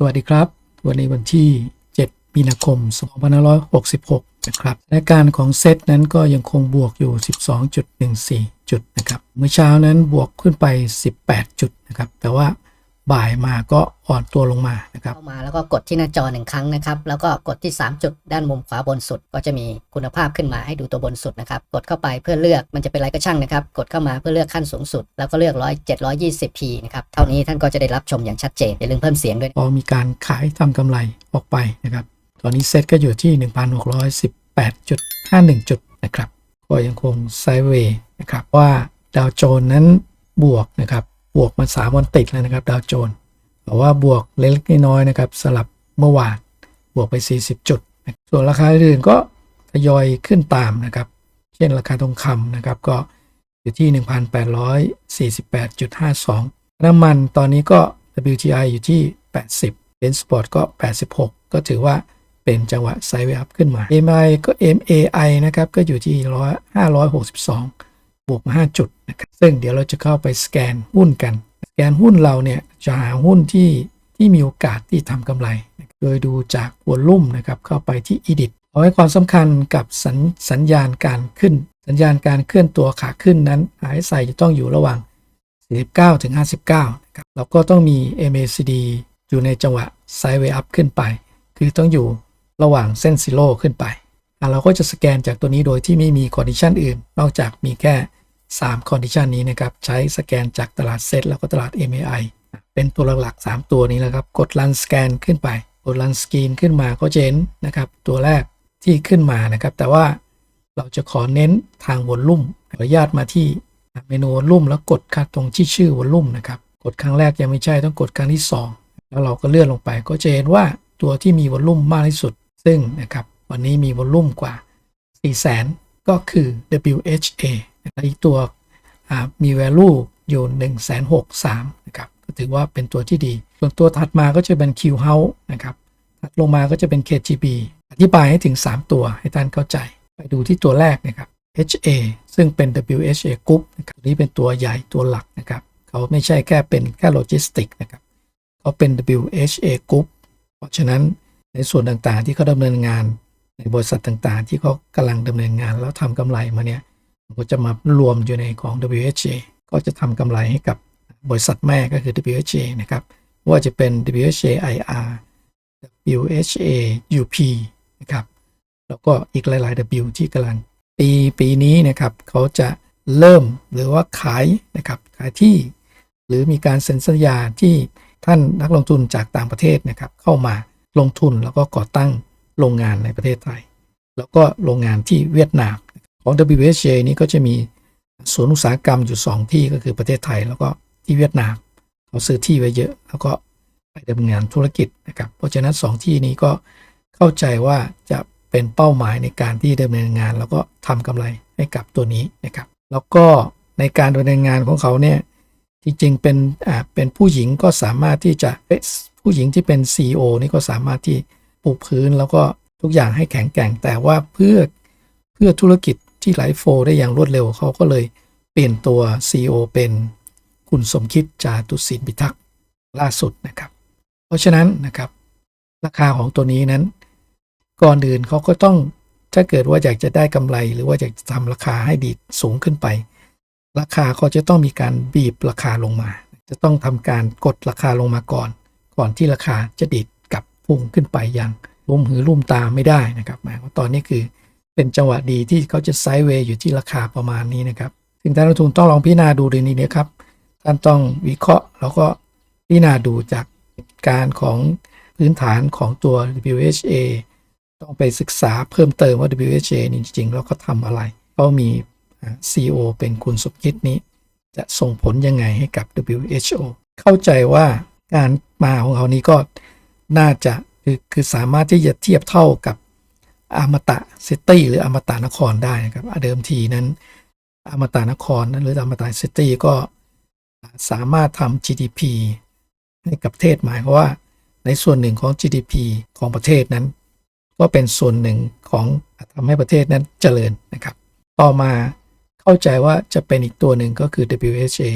สวัสดีครับ วันนี้วันที่ 7 มีนาคม 2566 นะครับและการของเซตนั้นก็ยังคงบวกอยู่ 12.14 จุดนะครับ เมื่อเช้านั้นบวกขึ้นไป 18 จุดนะครับ แต่ว่า บ่ายมาก็อ่อนตัวลงมานะครับเข้ามาแล้วก็กดที่หน้าจอหนึ่งครั้งนะครับ แล้วก็กดที่ 3 จุดด้านมุมขวาบนสุด ก็จะมีคุณภาพขึ้นมาให้ดูตัวบนสุดนะครับ กดเข้าไปเพื่อเลือกมันจะเป็นอะไรก็ช่างนะครับ กดเข้ามาเพื่อเลือกขั้นสูงสุด แล้วก็เลือก100 720p นะครับ เท่านี้ท่านก็จะได้รับชมอย่างชัดเจนอย่าลืมเพิ่มเสียงด้วยพอมีการขายทำกำไรออกไปนะครับ ตอนนี้เซ็ตก็อยู่ที่ 1,618.51 จุดนะครับ ก็ยังคงไซด์เวย์นะครับว่าดาวโจนส์นั้นบวกนะครับ บวกมา3วันติดแล้วนะครับดาวโจนส์แต่ว่าบวกเล็กน้อยนะครับสลับเมื่อวานบวกไป 40 จุด ส่วนราคาอื่นก็ทยอยขึ้นตามนะครับ เช่นราคาทองคำนะครับก็อยู่ที่ 1,848.52 น้ำมันตอนนี้ก็ WTI อยู่ที่ 80เป็นสปอร์ตก็ 86 ก็ถือว่าเป็นจังหวะไซด์เวอัพขึ้นมา MI ก็ MAI นะครับก็อยู่ที่100 562 บวกมา5จุดนะครับซึ่งเดี๋ยวเราจะเข้าไปสแกนหุ้นกัน สแกนหุ้นเราเนี่ยจะหาหุ้นที่ที่มีโอกาสที่ทำกำไรนะครับโดยดูจากวอลลุ่มนะครับเข้าไปที่ edit เอาให้ความสำคัญกับสัญสญญาณการขึ้น สัญญาณการเคลื่อนตัวขาขึ้นนั้น RSI จะต้องอยู่ระหว่าง 49 ถึง 59นะครับแล้วก็ต้องมี MACD อยู่ในจังหวะไซด์เวย์อัพขึ้นไป คือต้องอยู่ระหว่างเส้นซิโร่ขึ้นไปอ่เราก็จะสแกนจากตัวนี้โดยที่ไม่มีคอนดิชันอื่น นอกจากมีแค่ 3คอนดิชันนี้นะครับ ใช้สแกนจากตลาดเซตแล้วก็ตลาด MAI เป็นตัวหลักๆ 3 ตัวนี้แหละครับ กด Run Scan ขึ้นไป กด Run Screen ขึ้นมาก็จะเห็นนะครับ ตัวแรกที่ขึ้นมานะครับ แต่ว่าเราจะขอเน้นทางวอลลุ่มขออนุญาตมาที่เมนูวอลลุ่มแล้วกดค่ะตรงที่ชื่อวอลลุ่มนะครับ กดครั้งแรกยังไม่ใช่ต้องกดครั้งที่ 2 แล้วเราก็เลื่อนลงไป ก็จะเห็นว่าตัวที่มีวอลลุ่มมากที่สุด ซึ่งนะครับวันนี้มีวอลลุ่มกว่า400,000ก็คือ WHA อีกตัวมี value อยู่163นะครับก็ถือว่าเป็นตัวที่ดี ส่วนตัวถัดมาก็จะเป็น Q House นะครับถัดลงมาก็จะเป็น KGB อธิบายให้ถึง 3 ตัวให้ท่านเข้าใจ ไปดูที่ตัวแรกนะครับ HA ซึ่งเป็น WHA Group นะครับนี้เป็นตัวใหญ่ตัวหลักนะครับเขาไม่ใช่แค่เป็นแค่โลจิสติกนะครับเขาเป็น WHA Group เพราะฉะนั้นในส่วนต่างๆที่เขาดำเนินงานในบริษัทต่างๆ ที่เขากำลังดำเนินงานแล้วทำกำไรมาเนี่ย ก็จะมารวมอยู่ในของ WHA ก็จะทำกำไรให้กับบริษัทแม่ก็คือ WHA นะครับ ว่าจะเป็น WHA IR WHA UP นะครับ แล้วก็อีกหลาย ๆ W ที่กำลังปีปีนี้นะครับเขาจะเริ่มหรือว่าขายนะครับขายที่ หรือมีการเซ็นสัญญาที่ท่านนักลงทุนจากต่างประเทศนะครับ เข้ามาลงทุนแล้วก็ก่อตั้งโรงงานในประเทศไทย แล้วก็โรงงานที่เวียดนาม ของ WHA นี้ก็จะมีศูนย์อุตสาหกรรมอยู่ 2 ที่ก็คือประเทศไทย แล้วก็ที่เวียดนามเขาซื้อที่ไว้เยอะ แล้วก็ไปดำเนินงานธุรกิจนะครับเพราะฉะนั้น 2 ที่นี้ก็เข้าใจว่าจะเป็นเป้าหมายในการที่ดำเนินงาน แล้วก็ทำกำไรให้กับตัวนี้นะครับ แล้วก็ในการดำเนินงานของเขาเนี่ยจริงๆเป็นอ่าเป็นผู้หญิงก็สามารถที่จะเอ๊ะผู้หญิงที่เป็น CEO นี่ก็สามารถที่ปลูกพื้นแล้วก็ทุกอย่างให้แข็งแกร่งแต่ว่าเพื่อเพื่อธุรกิจ ที่ไหลโฟได้อย่างรวดเร็วเขาก็เลยเปลี่ยนตัว CEO เป็นคุณสมคิดจาตุศินพิทักษ์ล่าสุดนะครับ เพราะฉะนั้นนะครับราคาของตัวนี้นั้น ก่อนอื่นเขาก็ต้องถ้าเกิดว่าอยากจะได้กำไร หรือว่าอยากจะทำราคาให้ดีสูงขึ้นไป ราคาเขาจะต้องมีการบีบราคาลงมา จะต้องทำการกดราคาลงมาก่อน ก่อนที่ราคาจะดีดกลับพุ่งขึ้นไปอย่างลุ่มหือลุ่มตาไม่ได้นะครับหมายว่าตอนนี้คือ เป็นจังหวะดีที่เขาจะไซด์เวย์อยู่ที่ราคาประมาณนี้นะครับซึ่งท่านนักลงทุนต้องลองพิจารณาดูในนี้นะครับท่านต้องวิเคราะห์ แล้วก็พิจารณาดูจากการของพื้นฐานของตัว WHA ต้องไปศึกษาเพิ่มเติมว่า WHA นี่จริงๆ แล้วก็ทำอะไรเขามี CEO เป็นคุณสมคิดนี้ จะส่งผลยังไงให้กับ WHO เข้าใจว่าการมาของเขานี้ก็น่าจะคือคือสามารถที่จะเทียบเท่ากับ อมตะซิตี้หรืออมตะนครได้นะครับเดิมทีนั้น อมตะนครนั้นหรืออมตะซิตี้ก็สามารถทำ GDP ให้กับประเทศหมายความว่า ในส่วนหนึ่งของ GDP ของประเทศนั้น ก็เป็นส่วนหนึ่งของทำให้ประเทศนั้นเจริญนะครับ ต่อมาเข้าใจว่าจะเป็นอีกตัวหนึ่งก็คือ WHA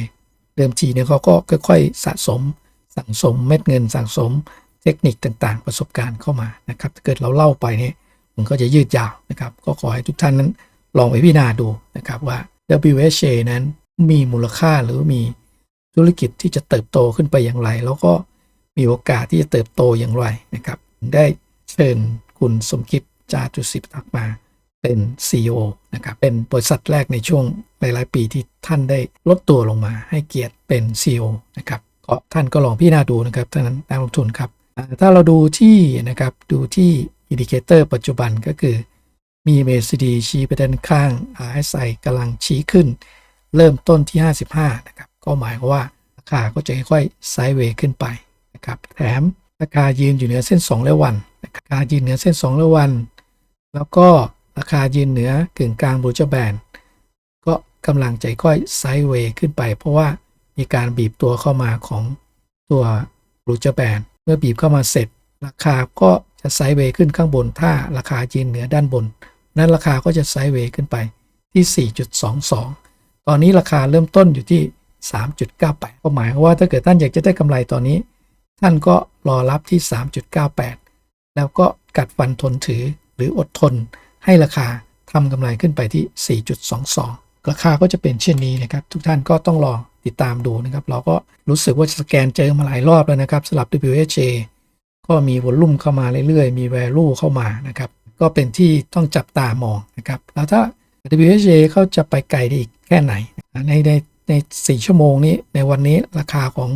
เดิมทีเนี่ยเขาก็ค่อยๆสะสมสั่งสมเม็ดเงินสั่งสมเทคนิคต่างๆ ประสบการณ์เข้ามานะครับถ้าเกิดเราเล่าไปเนี่ย มันก็จะยืดยาวนะครับ ก็ขอให้ทุกท่านนั้นลองไปพิจารณาดูนะครับว่า WHA นั้นมีมูลค่าหรือมีธุรกิจที่จะเติบโตขึ้นไปอย่างไร แล้วก็มีโอกาสที่จะเติบโตอย่างไรนะครับ ได้เชิญคุณสมคิดจาตุศิทักษ์มาเป็น CEO นะครับ เป็นบริษัทแรกในช่วงหลาย ๆ ปีที่ท่านได้ลดตัวลงมาให้เกียรติเป็น CEO นะครับก็ท่านก็ลองพิจารณาดูนะครับท่านนั้นนักลงทุนครับ ถ้าเราดูที่นะครับดูที่ อินดิเคเตอร์ปัจจุบันก็คือ มี MACD ชี้ไปด้านข้าง RSI กำลังชี้ขึ้น เริ่มต้นที่ 55 นะครับ ก็หมายความว่าราคาก็จะค่อยๆไซด์เวย์ขึ้นไปนะครับ แถมราคายืนอยู่เหนือเส้น 2 และวันนะครับราคายืนเหนือเส้น 2 และวัน แล้วก็ราคายืนเหนือกึ่งกลางบูจแบนก็กำลังใจค่อยไซด์เวย์ขึ้นไป เพราะว่ามีการบีบตัวเข้ามาของตัวบูจแบนเมื่อบีบเข้ามาเสร็จ ราคาก็ จะไซด์เวย์ขึ้นข้างบน ถ้าราคายืนเหนือด้านบน นั้นราคาก็จะไซด์เวย์ขึ้นไปที่ 4.22 ตอนนี้ราคาเริ่มต้นอยู่ที่ 3.98ก็หมายความว่าถ้าเกิดท่านอยากจะได้กำไรตอนนี้ ท่านก็รอรับที่ 3.98 แล้วก็กัดฟันทนถือหรืออดทน ให้ราคาทำกำไรขึ้นไปที่ 4.22 ราคาก็จะเป็นเช่นนี้นะครับ ทุกท่านก็ต้องรอติดตามดูนะครับ เราก็รู้สึกว่าสแกนเจอมาหลายรอบแล้วนะครับสำหรับ WHA ก็มีวอลลุ่มเข้ามาเรื่อยๆ มี value เข้ามานะครับ ก็เป็นที่ต้องจับตามองนะครับ แล้วถ้า WHA เขาจะไปไกลได้อีกแค่ไหน ในในใน4ชั่วโมงนี้ในวันนี้ราคาของ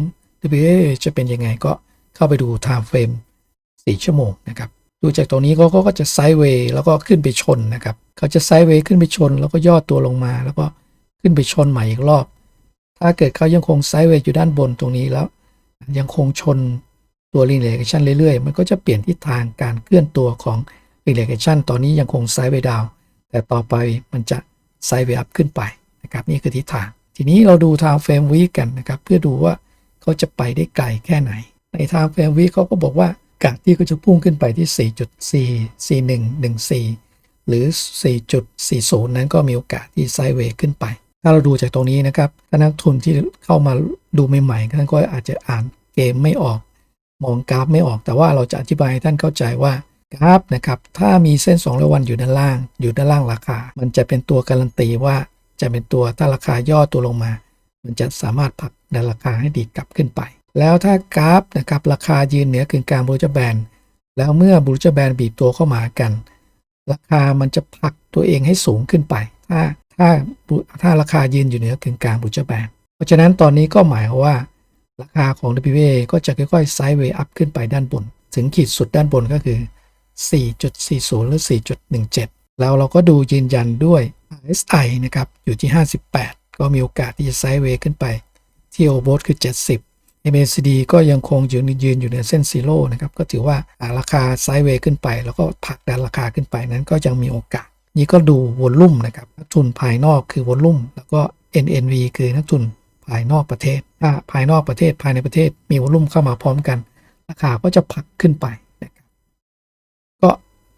WHA จะเป็นยังไงก็เข้าไปดู time frame 4 ชั่วโมงนะครับ ดูจากตรงนี้เขาก็จะไซด์เวย์แล้วก็ขึ้นไปชนนะครับเขาจะไซด์เวย์ขึ้นไปชน แล้วก็ย่อตัวลงมา แล้วก็ขึ้นไปชนใหม่อีกรอบ ถ้าเกิดเขายังคงไซด์เวย์อยู่ด้านบนตรงนี้แล้ว ยังคงชน ตัว r e l a t i o n เรื่อยๆ มันก็จะเปลี่ยนทิศทางการเคลื่อนตัวของ r e l a t i o n ตอนนี้ยังคงไซด์เวดาวแต่ต่อไปมันจะไซด์เวอัพขึ้นไปนะครับนี่คือทิศทาง ทีนี้เราดู time frame week กันนะครับ เพื่อดูว่าเขาจะไปได้ไกลแค่ไหน ใน time frame week เขาก็บอกว่ากะที่เขาจะพุ่งขึ้นไปที่ 4.44114 หรือ 4.40 นั้นก็มีโอกาสที่ไซด์เวย์ขึ้นไป ถ้าเราดูจากตรงนี้นะครับนักทุนที่เข้ามาดูใหม่ๆท่านก็อาจจะอ่านเกมไม่ออก มองกราฟไม่ออกแต่ว่าเราจะอธิบายให้ท่านเข้าใจว่ากราฟนะครับถ้ามีเส้น2ระวันอยู่ด้านล่าง อยู่ด้านล่างราคา มันจะเป็นตัวการันตีว่าจะเป็นตัวถ้าราคาย่อตัวลงมา มันจะสามารถผลักดันราคาให้ดีกลับขึ้นไป แล้วถ้ากราฟนะครับราคายืนเหนือกึ่งกลางบูจแบนแล้วเมื่อบูจแบนบีบตัวเข้ามากัน ราคามันจะผลักตัวเองให้สูงขึ้นไป ถ้าถ้าถ้าราคายืนอยู่เหนือกึ่งกลางบูจแบนเพราะฉะนั้นตอนนี้ก็หมายว่า ราคาของ WA ก็จะค่อยๆไซด์เวย์อัพขึ้นไปด้านบน ถึงขีดสุดด้านบนก็คือ 4.40 หรือ 4.17 แล้วเราก็ดูยืนยันด้วย RSI นะครับ อยู่ที่ 58 ก็มีโอกาสที่จะไซด์เวย์ขึ้นไป ที่โอโบสคือ 70 MACD ก็ยังคงยืนยืนอยู่ในเส้นซีโร่นะครับ ก็ถือว่าราคาไซด์เวย์ขึ้นไป แล้วก็ผลักดันราคาขึ้นไปนั้นก็ยังมีโอกาส นี่ก็ดูวอลลุ่มนะครับนักทุนภายนอกคือวอลลุ่มแล้วก็ NNV คือนักทุน ภายนอกประเทศ ถ้าภายนอกประเทศภายในประเทศมีวอลุ่มเข้ามาพร้อมกัน ราคาก็จะผลักขึ้นไปนะครับก็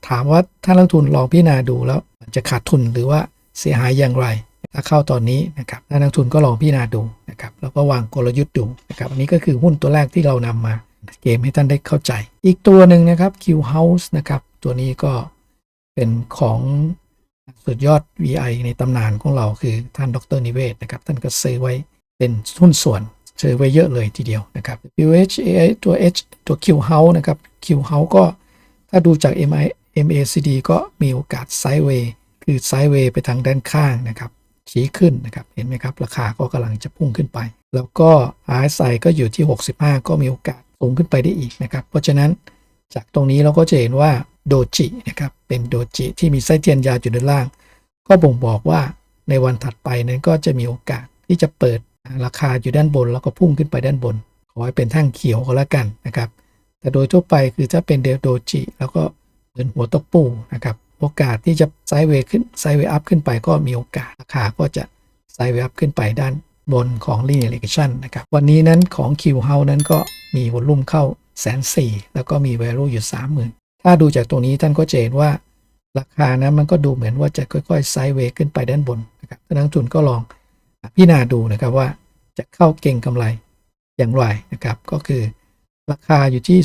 ถามว่าถ้านักทุนลองพิจารณาดูแล้วมันจะขาดทุนหรือว่าเสียหายอย่างไร ถ้าเข้าตอนนี้นะครับถ้านักทุนก็ลองพิจารณาดูนะครับแล้วก็วางกลยุทธ์ดูนะครับอันนี้ก็คือหุ้นตัวแรกที่เรานำมาเกมให้ท่านได้เข้าใจ อีกตัวหนึ่งนะครับ Q House นะครับตัวนี้ก็เป็นของสุดยอด VI ในตำนานของเราคือท่านดรนิเวศนะครับ ท่านก็ซื้อไว้ เป็นหุ้นส่วนซื้อไว้เยอะเลยทีเดียวนะครับ WHA ตัว H ตัว Q House นะครับ Q House ก็ถ้าดูจาก MI MACD ก็มีโอกาสไซด์เวย์คือไซด์เวย์ไปทางด้านข้างนะครับ ชี้ขึ้นนะครับ เห็นไหมครับ ราคาก็กำลังจะพุ่งขึ้นไป แล้วก็ RSI ก็อยู่ที่ 65 ก็มีโอกาสสูงขึ้นไปได้อีกนะครับ เพราะฉะนั้นจากตรงนี้เราก็จะเห็นว่าโดจินะครับ เป็นโดจิที่มีไส้เทียนยาวอยู่ด้านล่าง ก็บ่งบอกว่าในวันถัดไปนั้นก็จะมีโอกาสที่จะเปิด ราคาอยู่ด้านบนแล้วก็พุ่งขึ้นไปด้านบน ขอให้เป็นแท่งเขียวก็แล้วกันนะครับ แต่โดยทั่วไปคือถ้าเป็นเดลโดจิ แล้วก็เหมือนหัวตกปูนะครับ โอกาสที่จะไซด์เวย์ขึ้นไซด์เวย์อัพขึ้นไปก็มีโอกาสราคาก็จะไซด์เวย์อัพขึ้นไปด้านบนของ linear regression นะครับ วันนี้นั้นของ Q House นั้นก็มีวอลลุ่มเข้าแสนสี่แล้วก็มี value อยู่ 30,000 ถ้าดูจากตรงนี้ท่านก็จะเห็นว่าราคานะมันก็ดูเหมือนว่าจะค่อยๆไซด์เวย์ขึ้นไปด้านบนนะครับนักทุนก็ลอง พิจารณาดูนะครับว่าจะเข้าเก่งกำไรอย่างไรนะครับ ก็คือราคาอยู่ที่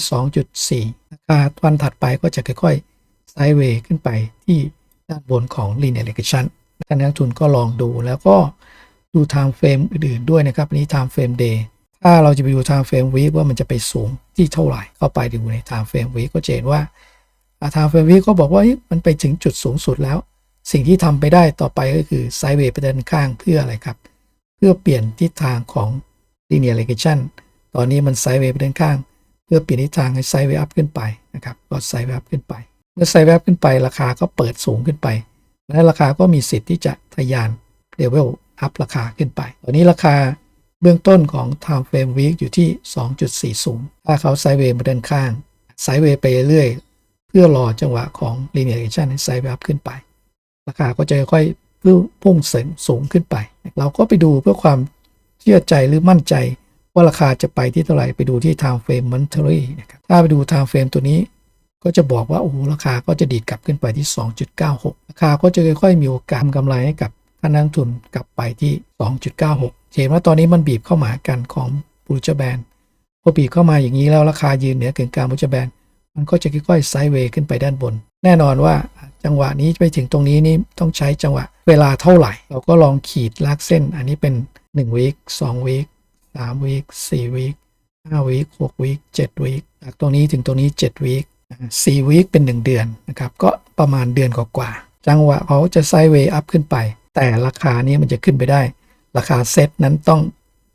2.4 ราคาวันถัดไปก็จะค่อยๆไซด์เวย์ขึ้นไปที่ด้านบนของ linear regression ท่านนักทุนก็ลองดูแล้วก็ดู time frame อื่นๆด้วยนะครับอันนี้ time frame day ถ้าเราจะไปดู time frame week ว่ามันจะไปสูงที่เท่าไหร่ เข้าไปดูใน time frame week ก็จะเห็นว่าทางเฟรมวีก็บอกว่ามันไปถึงจุดสูงสุดแล้ว สิ่งที่ทำไปได้ต่อไปก็คือไซด์เวย์ไปด้านข้างเพื่ออะไรครับ เพื่อเปลี่ยนทิศทางของ linear regression ตอนนี้มันไซด์เวย์ไปด้านข้าง เพื่อเปลี่ยนทิศทางให้ไซด์เวย์อัพขึ้นไปนะครับก็ไซด์เวย์อัพขึ้นไป เมื่อไซด์เวย์อัพขึ้นไปราคาก็เปิดสูงขึ้นไป และราคาก็มีสิทธิ์ที่จะทะยานเลเวลอัพราคาขึ้นไป ตอนนี้ราคาเบื้องต้นของ time frame week อยู่ที่ 2.40 ถ้าเขาไซด์เวย์มาด้านข้างไซด์เวย์ไปเรื่อยเพื่อรอจังหวะของ linear regression ให้ไซด์เวย์อัพขึ้นไป ราคาก็จะค่อยพุ่งเสริมสูงขึ้นไป เราก็ไปดูเพื่อความเชื่อใจหรือมั่นใจว่าราคาจะไปที่เท่าไหร่ไปดูที่ time frame monthly นะครับถ้าไปดู time frame ตัวนี้ก็จะบอกว่าโอ้โหราคาก็จะดีดกลับขึ้นไปที่ 2.96 ราคาก็จะค่อยๆมีโอกาสกำไรให้กับท่านนักลงทุนกลับไปที่ 2.96 เห็นว่าตอนนี้มันบีบเข้ามากันของบูจแบนพอบีบเข้ามาอย่างนี้แล้วราคายืนเหนือเกึ่งกลางบูจแบน มันก็จะค่อยๆไซด์เวย์ขึ้นไปด้านบน แน่นอนว่าจังหวะนี้ไปถึงตรงนี้นี่ต้องใช้จังหวะเวลาเท่าไหร่ เราก็ลองขีดลากเส้น อันนี้เป็น1วีค2วีค3วีค4วีค5วีค6วีค7วีคจากตรงนี้ถึงตรงนี้7วีค4วีคเป็น 1 เดือนนะครับก็ประมาณเดือนกว่าๆจังหวะเขาจะไซด์เวย์อัพขึ้นไป แต่ราคานี้มันจะขึ้นไปได้ ราคาเซตนั้นต้อง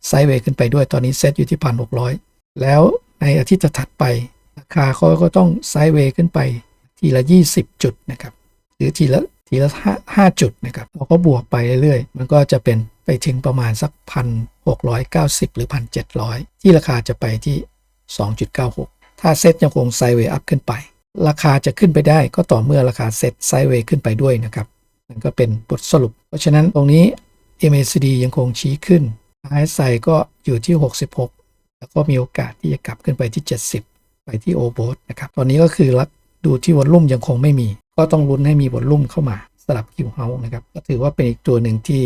ไซด์เวย์ขึ้นไปด้วยตอนนี้เซตอยู่ที่พันหกแล้วในอาทิตย์ถัดไปาคาเขาก็ต้องไซด์เวย์ขึ้นไปทีละ 20 จุดนะครับ หรือทีละทีละห้าจุดนะครับเราก็บวกไปเรื่อยๆ มันก็จะเป็นไปถึงประมาณสักพันหกร้อยเก้าสิบหรือพันเจ็ดร้อยที่ราคาจะไปที่ 2.96 ถ้าเซ็ตยังคงไซด์เวย์อัพขึ้นไป ราคาจะขึ้นไปได้ก็ต่อเมื่อราคาเซ็ตไซด์เวย์ขึ้นไปด้วยนะครับนั่นก็เป็นบทสรุป เพราะฉะนั้นตรงนี้ MACD ยังคงชี้ขึ้น RSI ก็อยู่ที่ 66 แล้วก็มีโอกาสที่จะกลับขึ้นไปที่ 70 ไปที่โอโบสนะครับตอนนี้ก็คือรักดูที่วอลลุ่มยังคงไม่มี ก็ต้องลุ้นให้มีวอลลุ่มเข้ามาสลับคิวเฮาส์นะครับก็ถือว่าเป็นอีกตัวหนึ่งที่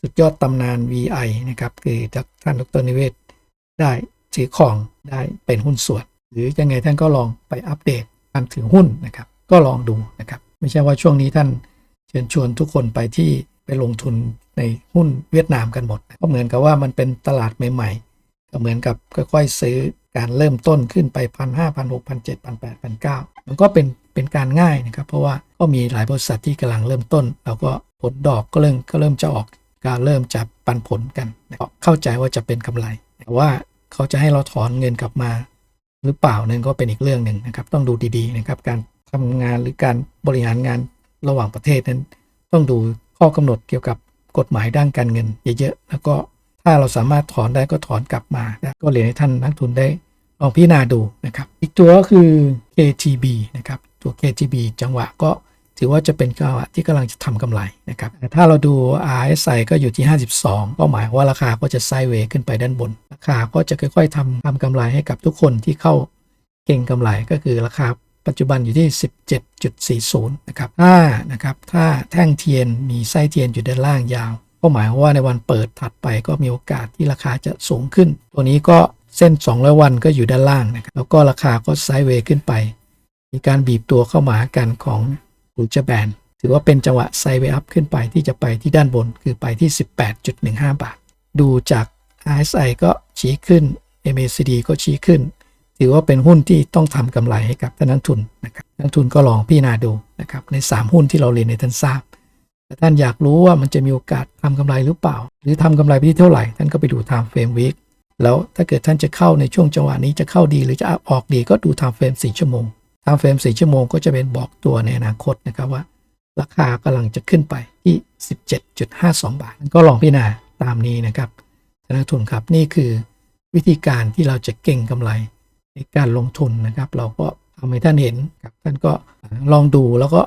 สุดยอดตำนาน VI นะครับคือท่านดรนิเวศได้ถือของได้เป็นหุ้นส่วน หรือยังไงท่านก็ลองไปอัปเดตการถือหุ้นนะครับ ก็ลองดูนะครับ ไม่ใช่ว่าช่วงนี้ท่านเชิญชวนทุกคนไปที่ไปลงทุนในหุ้นเวียดนามกันหมด ก็เหมือนกับว่ามันเป็นตลาดใหม่ๆก็เหมือนกับค่อยๆซื้อ การเริ่มต้นขึ้นไปพันห้าพันหกพันเจ็ดพันแปดพันเก้ามันก็เป็นเป็นการง่ายนะครับ เพราะว่าก็มีหลายบริษัทที่กำลังเริ่มต้น แล้วก็ผลดอกก็เริ่มก็เริ่มจะออกการเริ่มจะปันผลกันเข้าใจว่าจะเป็นกำไร แต่ว่าเขาจะให้เราถอนเงินกลับมาหรือเปล่านั่นก็เป็นอีกเรื่องหนึ่งนะครับ ต้องดูดีๆนะครับ การทำงานหรือการบริหารงานระหว่างประเทศนั้น ต้องดูข้อกำหนดเกี่ยวกับกฎหมายด้านการเงินเยอะๆแล้วก็ถ้าเราสามารถถอนได้ก็ถอนกลับมา ก็เรียนให้ท่านนักทุนได้ ลองพิจารณาดูนะครับอีกตัวก็คือ KTB นะครับตัว KTB จังหวะก็ถือว่าจะเป็นจังหวะที่กำลังจะทำกำไรนะครับถ้าเราดู RSI ก็อยู่ที่ 52 ก็หมายว่าราคาก็จะไซด์เวย์ขึ้นไปด้านบน ราคาก็จะค่อยๆทำทำกำไรให้กับทุกคนที่เข้าเก่งกำไรก็คือราคาปัจจุบันอยู่ที่ 17.40 นะครับถ้านะครับถ้าแท่งเทียนมีไส้เทียนอยู่ด้านล่างยาว ก็หมายว่าในวันเปิดถัดไปก็มีโอกาสที่ราคาจะสูงขึ้น ตัวนี้ก็ เส้น 200 วันก็อยู่ด้านล่างนะครับแล้วก็ราคาก็ไซด์เวย์ขึ้นไป มีการบีบตัวเข้ามาหากันของบูจแบนถือว่าเป็นจังหวะไซด์เวย์อัพขึ้นไปที่จะไปที่ด้านบนคือไปที่ 18.15 บาท ดูจาก RSI ก็ชี้ขึ้น MACD ก็ชี้ขึ้น ถือว่าเป็นหุ้นที่ต้องทำกำไรให้กับท่านนักทุนนะครับนักทุนก็ลองพิจารณาดูนะครับใน 3 หุ้นที่เราเรียนในท่านทราบแต่ท่านอยากรู้ว่ามันจะมีโอกาสทำกำไรหรือเปล่า หรือทำกำไรไปที่เท่าไหร่ ท่านก็ไปดู time frame week แล้วถ้าเกิดท่านจะเข้าในช่วงจังหวะนี้จะเข้าดีหรือจะออกดีก็ดู time frame 4ชั่วโมง time frame 4ชั่วโมงก็จะเป็นบอกตัวในอนาคตนะครับว่า ราคากำลังจะขึ้นไปที่ 17.52 บาท ก็ลองพิจารณาตามนี้นะครับท่านนักทุนครับนี่คือวิธีการที่เราจะเก่งกำไรในการลงทุนนะครับ เราก็ทำให้ท่านเห็นครับท่านก็ลองดูแล้วก็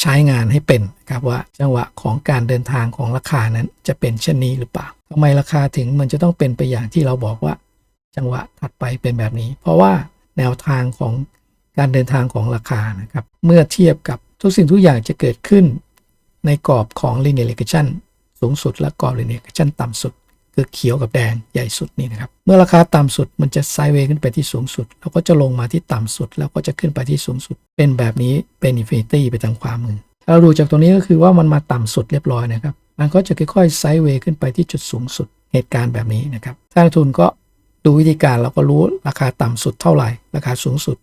ใช้งานให้เป็นครับว่าจังหวะของการเดินทางของราคานั้นจะเป็นเช่นนี้หรือเปล่า ทำไมราคาถึงมันจะต้องเป็นไปอย่างที่เราบอกว่า จังหวะถัดไปเป็นแบบนี้ เพราะว่าแนวทางของการเดินทางของราคานะครับ เมื่อเทียบกับทุกสิ่งทุกอย่างจะเกิดขึ้น ในกรอบของ linear regression สูงสุดและกรอบ linear regression ต่ำสุด คือเขียวกับแดงใหญ่สุดนี่นะครับ เมื่อราคาต่ำสุดมันจะไซด์เวย์ขึ้นไปที่สูงสุด แล้วก็จะลงมาที่ต่ำสุด แล้วก็จะขึ้นไปที่สูงสุด เป็นแบบนี้เป็นอินฟินิตี้ไปทางขวามือเราดูจากตรงนี้ก็คือว่ามันมาต่ำสุดเรียบร้อยนะครับ มันก็จะค่อยๆไซด์เวย์ขึ้นไปที่จุดสูงสุดเหตุการณ์แบบนี้นะครับถ้านักทุนก็ดูวิธีการเราก็รู้ราคาต่ำสุดเท่าไหร่ ราคาสูงสุด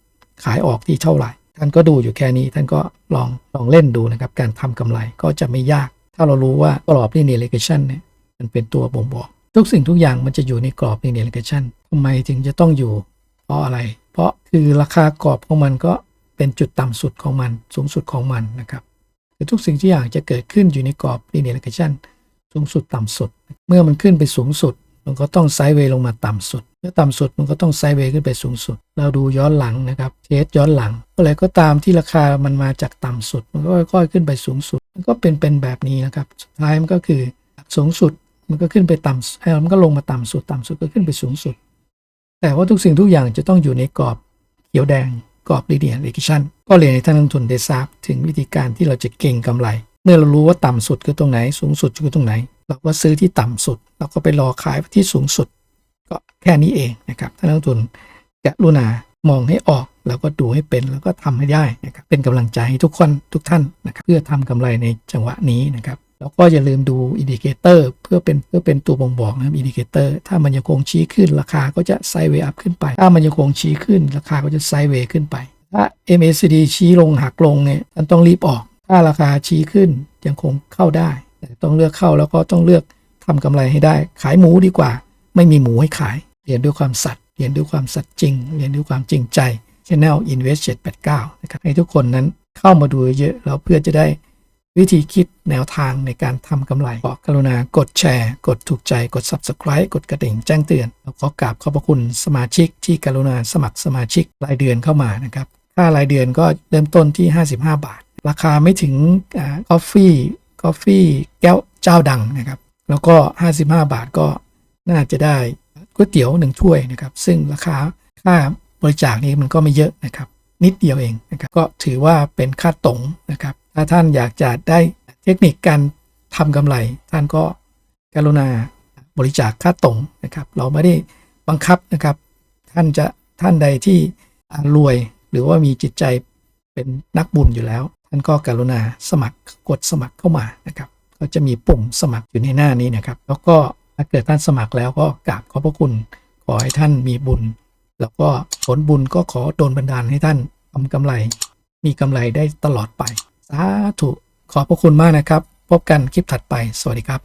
ขายออกที่เท่าไหร่ ท่านก็ดูอยู่แค่นี้ท่านก็ลองลองเล่นดูนะครับ การทำกำไรก็จะไม่ยาก ถ้าเรารู้ว่ากรอบ linear regression เนี่ยมันเป็นตัวบ่งบอก ทุกสิ่งทุกอย่างมันจะอยู่ในกรอบ linear regression ทำไมถึงจะต้องอยู่ เพราะอะไร เพราะคือราคากรอบของมันก็เป็นจุดต่ำสุดของมันสูงสุดของมันนะครับ คือทุกสิ่งทุกอย่างจะเกิดขึ้นอยู่ในกรอบ linear regression สูงสุดต่ำสุด เมื่อมันขึ้นไปสูงสุด มันก็ต้องไซด์เวย์ลงมาต่ำสุด เมื่อต่ำสุดมันก็ต้องไซด์เวย์ขึ้นไปสูงสุด เราดูย้อนหลังนะครับเทสย้อนหลังอะไรก็ตามที่ราคามันมาจากต่ำสุด มันก็ค่อยๆขึ้นไปสูงสุด มันก็เป็นเป็นแบบนี้นะครับสุดท้ายมันก็คือสูงสุดมันก็ขึ้นไปต่ำเอ่อมันก็ลงมาต่ำสุด ต่ำสุดก็ขึ้นไปสูงสุด แต่ว่าทุกสิ่งทุกอย่างจะต้องอยู่ในกรอบเขียวแดง กรอบ linear regression ก็เรียนให้ท่านนักลงทุนได้ทราบถึงวิธีการที่เราจะเก่งกำไร เมื่อเรารู้ว่าต่ำสุดคือตรงไหน สูงสุดคือตรงไหน เราก็ซื้อที่ต่ำสุด เราก็ไปรอขายที่สูงสุด ก็แค่นี้เองนะครับท่านนักลงทุนกรุณามองให้ออกแล้วก็ดูให้เป็นแล้วก็ทำให้ได้นะครับเป็นกำลังใจให้ทุกคนทุกท่านนะครับเพื่อทำกำไรในจังหวะนี้นะครับ แล้วก็อย่าลืมดูอินดิเคเตอร์เพื่อเป็นเพื่อเป็นตัวบ่งบอกนะครับอินดิเคเตอร์ถ้ามันยังคงชี้ขึ้นราคาก็จะไซด์เวย์อัพขึ้นไป ถ้ามันยังคงชี้ขึ้นราคาก็จะไซด์เวย์ขึ้นไป ถ้า MACD ชี้ลงหักลงเนี่ยท่านต้องรีบออก ถ้าราคาชี้ขึ้นยังคงเข้าได้ แต่ต้องเลือกเข้าแล้วก็ต้องเลือกทำกำไรให้ได้ ขายหมูดีกว่า ไม่มีหมูให้ขายเรียนด้วยความสัตย์เรียนด้วยความสัตย์จริง เรียนด้วยความจริงใจ Channel Invest 789นะครับให้ทุกคนนั้นเข้ามาดูเยอะแล้วเพื่อจะได้ วิธีคิดแนวทางในการทำกำไรขอกรุณากดแชร์ กดถูกใจกด Subscribe กดกระดิ่งแจ้งเตือนแล้วขอกราบขอบพระคุณสมาชิกที่กรุณาสมัครสมาชิกรายเดือนเข้ามานะครับค่ารายเดือนก็เริ่มต้นที่ 55 บาท ราคาไม่ถึงกาแฟกาแฟแก้วเจ้าดังนะครับ แล้วก็ 55 บาทก็น่าจะได้ก๋วยเตี๋ยวหนึ่งถ้วยนะครับซึ่งราคาค่าบริจาคนี้มันก็ไม่เยอะนะครับนิดเดียวเองนะครับก็ถือว่าเป็นค่าตรงนะครับ ถ้าท่านอยากจะได้เทคนิคการทำกำไร ท่านก็กรุณาบริจาคค่าตรงนะครับ เราไม่ได้บังคับนะครับ ท่านจะท่านใดที่รวยหรือว่ามีจิตใจเป็นนักบุญอยู่แล้ว ท่านก็กรุณาสมัครกดสมัครเข้ามานะครับ ก็จะมีปุ่มสมัครอยู่ในหน้านี้นะครับ แล้วก็ถ้าเกิดท่านสมัครแล้วก็กราบขอบพระคุณ ขอให้ท่านมีบุญ แล้วก็ผลบุญก็ขอโดนบันดาลให้ท่านทำกำไร มีกำไรได้ตลอดไปาธุขอบพระคุณมากนะครับ พบกันคลิปถัดไป สวัสดีครับ